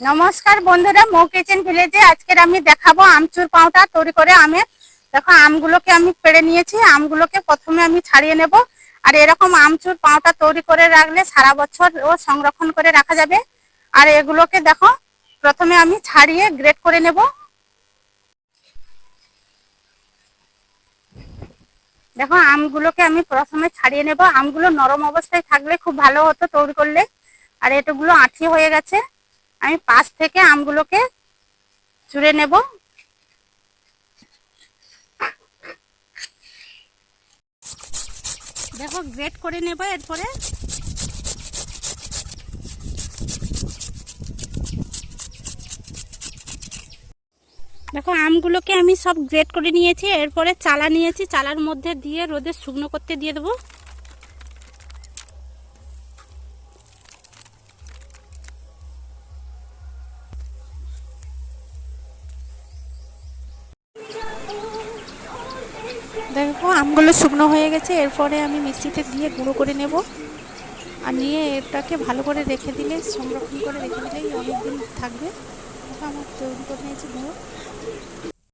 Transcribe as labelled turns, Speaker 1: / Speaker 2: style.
Speaker 1: নমস্কার বন্ধুরা, মৌ কিচেন ভিলেজে আজকের আমি দেখাবো আমচুর পাউটা তৈরি করে আমের দেখো, আমগুলোকে আমি পেড়ে নিয়েছি, আমগুলোকে প্রথমে আমি ছাড়িয়ে নেব। আর এরকম আমচুর পাউটা তৈরি করে রাখলে সারা বছর ও সংরক্ষণ করে রাখা যাবে। আর এগুলোকে দেখো, প্রথমে আমি ছাড়িয়ে গ্রেট করে নেব। দেখো, আমগুলোকে আমি প্রথমে ছাড়িয়ে নেব। আমগুলো নরম অবস্থায় থাকলে খুব ভালো হতো তৈরি করলে। আর এটাগুলো আঠি হয়ে গেছে। আমি পাশ থেকে আমগুলোকে চুড়ে নেব। দেখো গ্রেট করে নেব এরপরে। দেখো, আমগুলোকে আমি সব গ্রেট করে নিয়েছি, এরপরে চালা নিয়েছি, চালার মধ্যে দিয়ে রোদে শুকনো করতে দিয়ে দেবো। দেখো, আমগুলো শুকনো হয়ে গেছে, এরপরে আমি মিষ্টিতে দিয়ে গুঁড়ো করে নেব। আর নিয়ে এটাকে ভালো করে রেখে দিলে, সংরক্ষণ করে রেখে দিলেই অনেকদিন থাকবে। আমার তৈরি করে নিয়েছি গুঁড়ো।